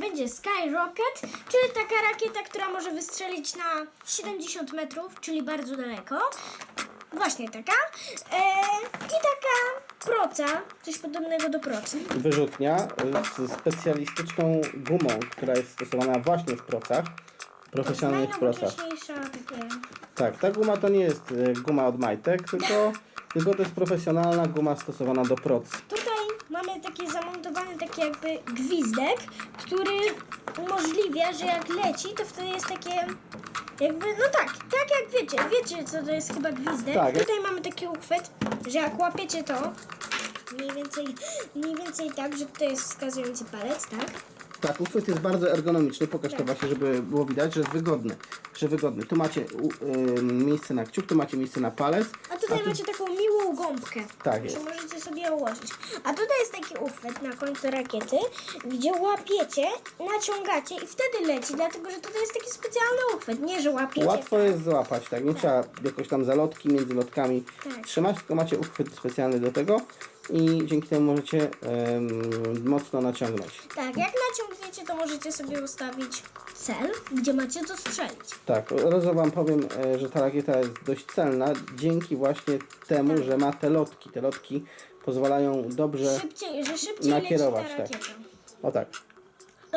będzie Skyrocket, czyli taka rakieta, która może wystrzelić na 70 metrów, czyli bardzo daleko. Właśnie taka. E, I taka proca, coś podobnego do procy. Wyrzutnia y, z specjalistyczną gumą, która jest stosowana właśnie w procach, profesjonalnych procach. Najnowocześniejsza takie... Tak, ta guma to nie jest y, guma od majtek, tylko, tylko to jest profesjonalna guma stosowana do proc. Tutaj mamy taki zamontowany taki jakby gwizdek, który umożliwia, że jak leci, to wtedy jest takie jakby, no tak, tak jak wiecie, wiecie co to jest chyba gwizdek. Tak. Tutaj mamy taki uchwyt, że jak łapiecie to, mniej więcej, mniej więcej tak, że tutaj jest wskazujący palec, tak? Tak, uchwyt jest bardzo ergonomiczny, pokaż to właśnie, żeby było widać, że jest wygodny. Że wygodny. Tu macie u, y, miejsce na kciuk, tu macie miejsce na palec. A tutaj tu- macie taką gąbkę, Tak jest. możecie sobie ułożyć. A tutaj jest taki uchwyt na końcu rakiety, gdzie łapiecie, naciągacie i wtedy leci, dlatego że tutaj jest taki specjalny uchwyt, nie że łapiecie. Łatwo jest złapać, tak? Nie trzeba jakoś tam zalotki między lotkami Tak. trzymać, tylko macie uchwyt specjalny do tego i dzięki temu możecie em, mocno naciągnąć. Tak, jak naciągniecie, to możecie sobie ustawić cel, gdzie macie to strzelić. Tak, od razu Wam powiem, e, że ta rakieta jest dość celna dzięki właśnie temu, że ma te lotki. Te lotki pozwalają dobrze Szybciej, że szybciej nakierować, leci tak. ta rakieta. O tak.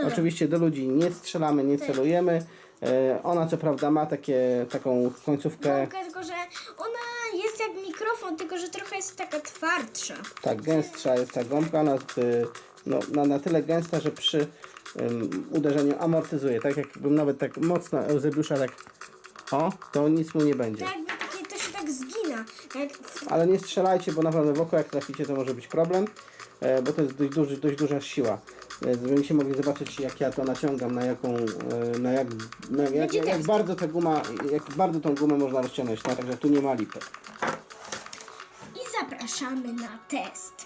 Oczywiście do ludzi nie strzelamy, nie celujemy. E, Ona co prawda ma takie, taką końcówkę, Gąbkę, tylko że ona jest jak mikrofon, tylko że trochę jest taka twardsza. tak gęstsza jest ta gąbka, ona jest e, no, na, na tyle gęsta, że przy em, uderzeniu amortyzuje. Tak jakbym nawet tak mocno Eusebiusza tak o, to nic mu nie będzie. Tak jakby takie, to się tak zgina. Jak Ale nie strzelajcie, bo naprawdę w oko jak traficie to może być problem, e, bo to jest dość, duży, dość duża siła. E, Żebyście mogli zobaczyć jak ja to naciągam, na jaką, e, na jak, na jak, jak, jak bardzo ta guma, jak bardzo tą gumę można rozciągnąć, no, także tu nie ma lipy. I zapraszamy na. Test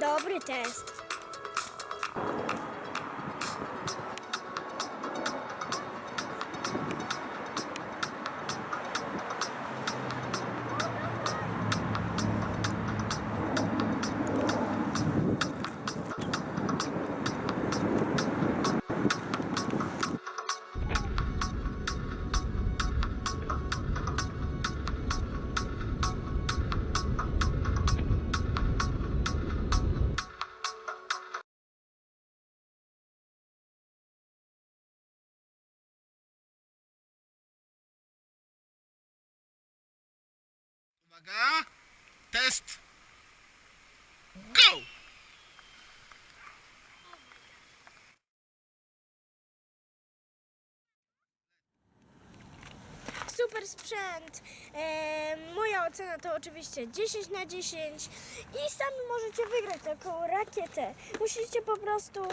Dobry test. Uwaga! Test! Go! Super sprzęt. E, moja ocena to oczywiście 10 na 10 i sami możecie wygrać taką rakietę. Musicie po prostu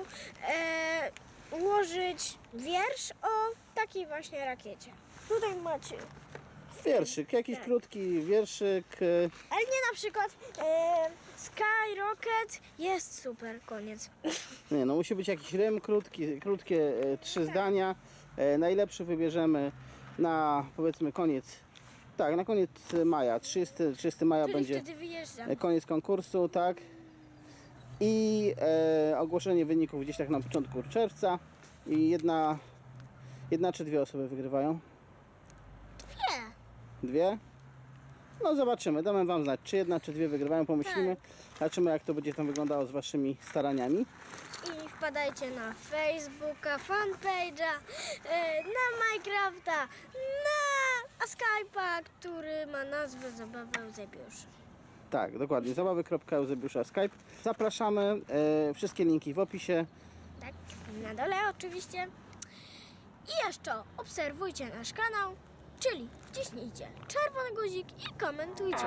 e, ułożyć wiersz o takiej właśnie rakiecie. Tutaj macie. Wierszyk, jakiś Tak. krótki wierszyk, e, Ale nie na przykład e, Skyrocket jest super, koniec. nie no musi być jakiś rym, krótki, krótkie e, trzy zdania. E, najlepszy wybierzemy na powiedzmy koniec, tak na koniec maja, 30, 30 maja będzie wtedy wyjeżdżam. e, koniec konkursu, tak. I e, ogłoszenie wyników gdzieś tak na początku czerwca i jedna, jedna czy dwie osoby wygrywają? Dwie? No zobaczymy, damy Wam znać, czy jedna, czy dwie wygrywają, pomyślimy. Zobaczymy, jak to będzie tam wyglądało z Waszymi staraniami. I wpadajcie na Facebooka, fanpage'a, e, na Minecrafta, na Skype'a, który ma nazwę Zabawa Eusebiusz. Tak, dokładnie, zabawy.eusebiusza Skype. Zapraszamy, e, wszystkie linki w opisie. Tak, na dole oczywiście. I jeszcze obserwujcie nasz kanał, Czyli wciśnijcie czerwony guzik i komentujcie.